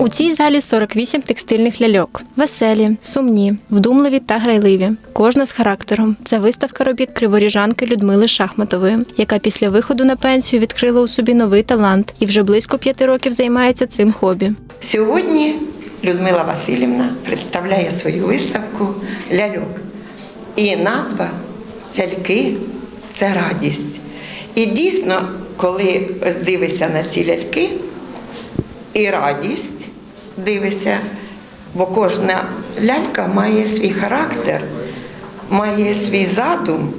У цій залі 48 текстильних ляльок. Веселі, сумні, вдумливі та грайливі. Кожна з характером. Це виставка робіт криворіжанки Людмили Шахматової, яка після виходу на пенсію відкрила у собі новий талант і вже близько п'яти років займається цим хобі. Сьогодні Людмила Васильівна представляє свою виставку ляльок. І назва ляльки це радість. І дійсно, коли дивишся на ці ляльки, і радість дивишся, бо кожна лялька має свій характер, має свій задум.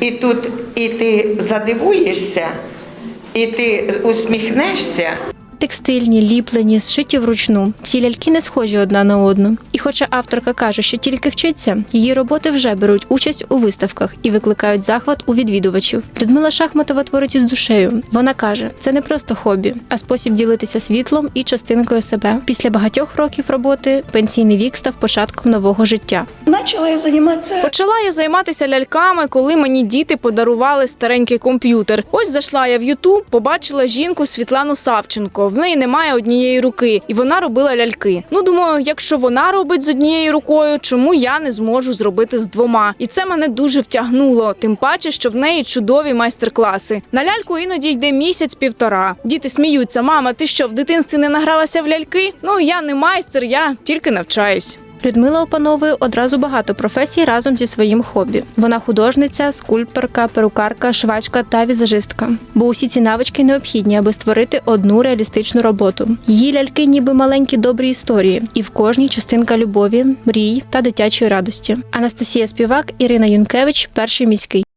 І тут і ти задивуєшся, і ти усміхнешся. Текстильні, ліплені, зшиті вручну. Ці ляльки не схожі одна на одну. І хоча авторка каже, що тільки вчиться, її роботи вже беруть участь у виставках і викликають захват у відвідувачів. Людмила Шахматова творить із душею. Вона каже, це не просто хобі, а спосіб ділитися світлом і частинкою себе. Після багатьох років роботи пенсійний вік став початком нового життя. Начала я заниматься Почала я займатися ляльками, коли мені діти подарували старенький комп'ютер. Ось зайшла я в Ютуб, побачила жінку Світлану Савченко. В неї немає однієї руки, і вона робила ляльки. Ну думаю, якщо вона робить з однією рукою, чому я не зможу зробити з двома? І це мене дуже втягнуло. Тим паче, що в неї чудові майстер-класи. На ляльку іноді йде місяць-півтора. Діти сміються: мама, ти що в дитинстві не награлася в ляльки? Ну я не майстер, я тільки навчаюсь. Людмила опановує одразу багато професій разом зі своїм хобі. Вона художниця, скульпторка, перукарка, швачка та візажистка. Бо усі ці навички необхідні, аби створити одну реалістичну роботу. Її ляльки, ніби маленькі добрі історії, і в кожній частинка любові, мрій та дитячої радості. Анастасія Співак, Ірина Юнкевич, перший міський.